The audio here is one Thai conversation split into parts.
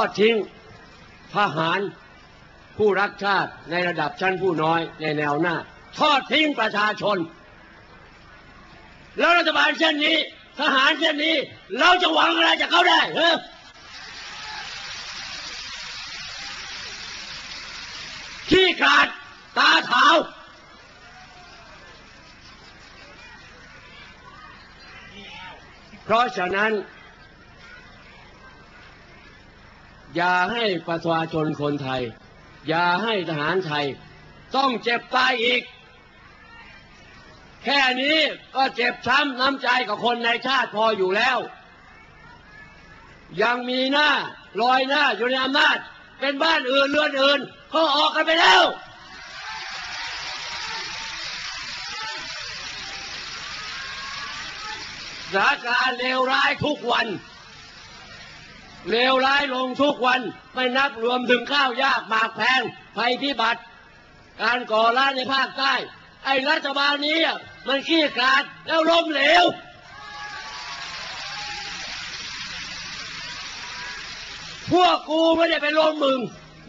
อดทิ้งทหารผู้รักชาติในระดับชั้นผู้น้อยในแนวหน้า ทอดทิ้งประชาชน แล้วรัฐบาลเช่นนี้ ทหารเช่นนี้ เราจะหวังอะไรจากเขาได้เออขี้ขาดตาขาว เพราะฉะนั้น อย่าให้ประชาชนคนไทย อย่าให้ทหารไทย ต้องเจ็บตายอีก แค่นี้ก็เจ็บช้ำน้ำใจกับคนในชาติพออยู่แล้ว ยังมีหน้าลอยหน้าอยู่ในอำนาจ เป็นบ้านอื่นเรือนอื่นเขาออกกันไปแล้วสถานการณ์เลวร้ายทุกวัน เลวร้ายลงทุกวันไม่นับรวมถึงข้าวยากหมากแพงภัยพิบัติ การก่อร้ายในภาคใต้ ไอ้รัฐบาลนี้มันขี้ขาดแล้วล้มเหลวพวกกูไม่ได้ไปล้มมึง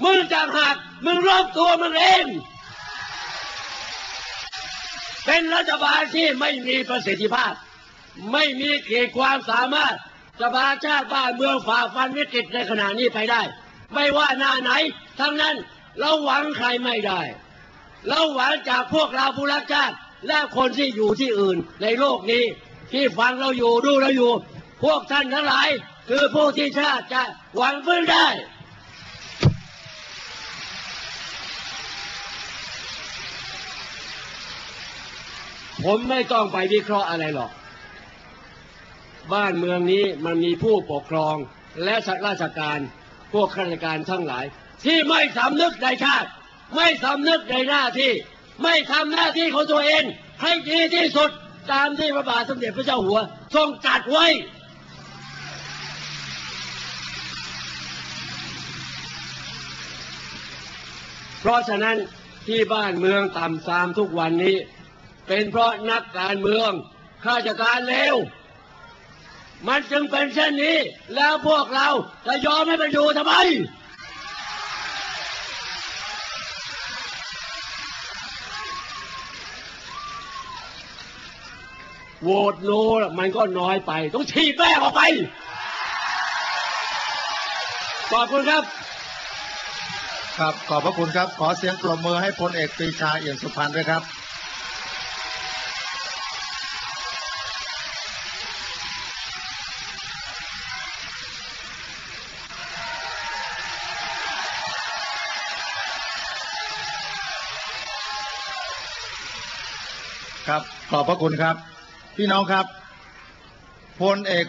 มึงจางหัก มึงล้มตัวมึงเอง เป็นรัฐบาลที่ไม่มีประสิทธิภาพ ไม่มีขีดความสามารถ จะพาชาติบ้านเมืองฝ่าฟันวิกฤตในขณะนี้ไปได้ ไม่ว่าหน้าไหน ทั้งนั้นเราหวังใครไม่ได้ เราหวังจากพวกเราผู้รักชาติและคนที่อยู่ที่อื่นในโลกนี้ ที่ฟังเราอยู่ดูเราอยู่ พวกท่านทั้งหลาย คือผู้ที่ชาติจะหวังพึ่งได้ผมไม่ต้องไปวิเคราะห์อะไรหรอก บ้านเมืองนี้มันมีผู้ปกครองและราชการพวกข้าราชการทั้งหลาย ที่ไม่สำนึกในชาติ ไม่สำนึกในหน้าที่ ไม่ทำหน้าที่ของตัวเอง ให้ดีที่สุดตามที่พระบาทสมเด็จพระเจ้าหัว ทรงจัดไว้เพราะฉะนั้นที่บ้านเมืองต่ำทรามทุกวันนี้ เป็นเพราะนักการเมืองข้าราชการเลว มันจึงเป็นเช่นนี้ แล้วพวกเราจะยอมให้มันอยู่ทำไม โหวตโนมันก็น้อยไป ต้องฉีดแม่งออกไป ขอบคุณครับครับขอบพระคุณครับ ขอเสียงปรบมือให้พลเอกปรีชาเอี่ยมสุพรรณด้วยครับ ครับ ขอบพระคุณครับ พี่น้องครับพลเอก